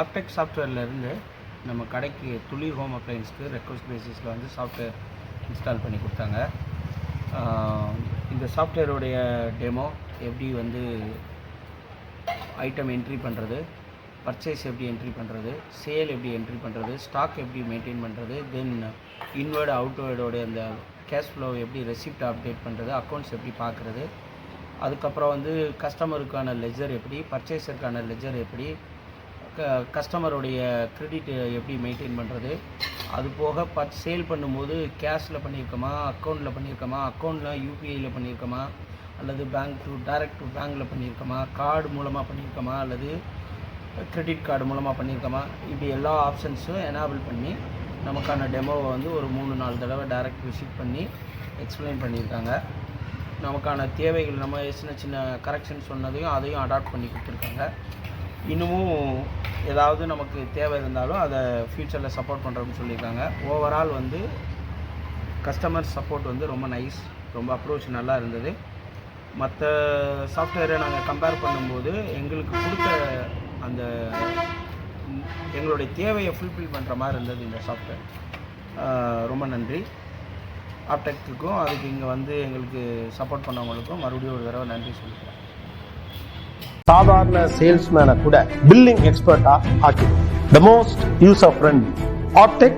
ஆப்டெக் சாஃப்ட்வேர்லேருந்து நம்ம கடைக்கு துளிர் ஹோம் அப்ளைன்ஸ்க்கு ரெக்வஸ்ட் பேசிஸில் வந்து சாஃப்ட்வேர் இன்ஸ்டால் பண்ணி கொடுத்தாங்க. இந்த சாஃப்ட்வேருடைய டெமோ எப்படி வந்து ஐட்டம் என்ட்ரி பண்ணுறது பர்ச்சேஸ் எப்படி என்ட்ரி பண்ணுறது சேல் எப்படி என்ட்ரி பண்ணுறது ஸ்டாக் எப்படி மெயின்டைன் பண்ணுறது தென் இன்வேர்டு அவுட்வேர்டோட அந்த கேஷ் ஃப்ளோ எப்படி ரெசிப்ட் அப்டேட் பண்ணுறது அக்கௌண்ட்ஸ் எப்படி பார்க்குறது அதுக்கப்புறம் வந்து கஸ்டமருக்கான லெஜர் எப்படி பர்ச்சேஸருக்கான லெஜர் எப்படி க கஸ்டமருடைய க்ரெடிட்டு எப்படி மெயின்டைன் பண்ணுறது அது போக பட் சேல் பண்ணும்போது கேஷில் பண்ணியிருக்கோமா அக்கௌண்ட்டில் பண்ணியிருக்கோமா அக்கௌண்ட்டில் யூபிஐயில் பண்ணியிருக்கோமா அல்லது பேங்க் டு டைரக்ட் டு பேங்க்கில் பண்ணியிருக்கோமா கார்டு மூலமாக பண்ணியிருக்கோமா அல்லது கிரெடிட் கார்டு மூலமாக பண்ணியிருக்கோமா இப்படி எல்லா ஆப்ஷன்ஸும் எனாபிள் பண்ணி நமக்கான டெமோவை வந்து ஒரு மூணு நாலு தடவை டைரக்ட் விசிட் பண்ணி எக்ஸ்பிளைன் பண்ணியிருக்காங்க. நமக்கான தேவைகள் நம்ம சின்ன சின்ன கரெக்ஷன் சொன்னதையும் அதையும் அடாப்ட் பண்ணி கொடுத்துருக்காங்க. இன்னமும் ஏதாவது நமக்கு தேவை இருந்தாலும் அதை ஃப்யூச்சரில் சப்போர்ட் பண்ணுறோம்னு சொல்லியிருக்காங்க. ஓவரால் வந்து கஸ்டமர் சப்போர்ட் வந்து ரொம்ப நைஸ் ரொம்ப அப்ரோச் நல்லா இருந்தது. மற்ற சாஃப்ட்வேரை நாங்கள் கம்பேர் பண்ணும்போது எங்களுக்கு கொடுத்த அந்த எங்களுடைய தேவையை ஃபுல்ஃபில் பண்ணுற மாதிரி இருந்தது இந்த சாஃப்ட்வேர் ரொம்ப நன்றி. ஆப்டெக்ட்டுக்கும் அதுக்கு இங்கே வந்து எங்களுக்கு சப்போர்ட் பண்ணவங்களுக்கும் மறுபடியும் ஒரு தடவை நன்றி சொல்லிக்கிறேன். சாதாரண சேல்ஸ்மேனை கூட பில்லிங் எக்ஸ்பர்ட்டா ஆக்கி the most use of friend Aptech